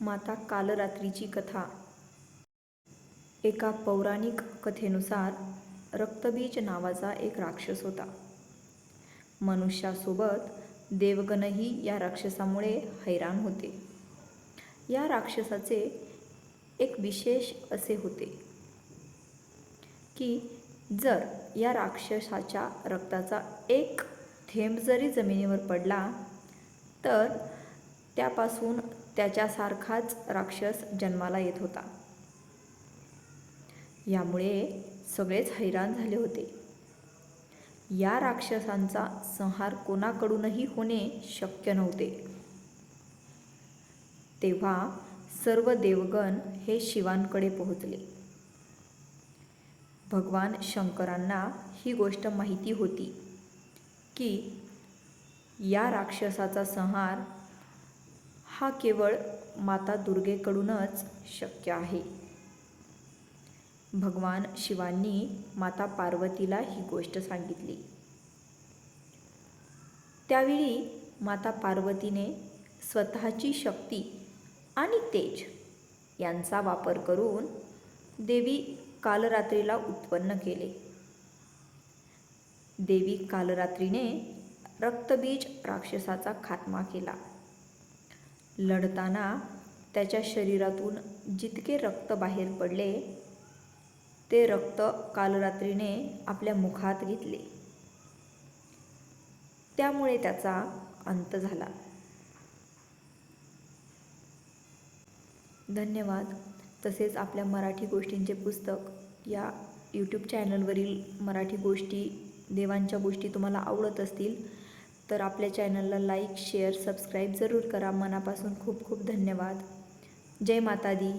माता कालरात्रीची कथा. एका पौराणिक कथेनुसार रक्तबीज नावाचा एक राक्षस होता. मनुष्यासोबत देवगणही या राक्षसामुळे हैराण होते. या राक्षसाचे एक विशेष असे होते की जर या राक्षसाच्या रक्ताचा एक थेंब जरी जमिनीवर पडला तर त्यापासून त्याच्यासारखाच राक्षस जन्माला येत होता. यामुळे सगळेच हैराण झाले होते. या राक्षसांचा संहार कोणाकडूनही होणे शक्य नव्हते. तेव्हा सर्व देवगण हे शिवांकडे पोहोचले. भगवान शंकरांना ही गोष्ट माहिती होती की या राक्षसाचा संहार हा केवळ माता दुर्गेकडूनच शक्य आहे. भगवान शिवांनी माता पार्वतीला ही गोष्ट सांगितली. त्यावेळी माता पार्वतीने स्वतःची शक्ती आणि तेज यांचा वापर करून देवी कालरात्रीला उत्पन्न केले. देवी कालरात्रीने रक्तबीज राक्षसाचा खात्मा केला. लढताना त्याच्या शरीरातून जितके रक्त बाहेर पडले ते रक्त कालरात्रीने आपल्या मुखात घेतले. त्यामुळे त्याचा अंत झाला. धन्यवाद. तसेच आपल्या मराठी गोष्टींचे पुस्तक या यूट्यूब चॅनलवरील मराठी गोष्टी देवांच्या गोष्टी तुम्हाला आवडत असतील तर आपल्या चॅनलला लाईक शेअर सबस्क्राईब जरूर करा. मनापासून खूप खूप धन्यवाद. जय माता दी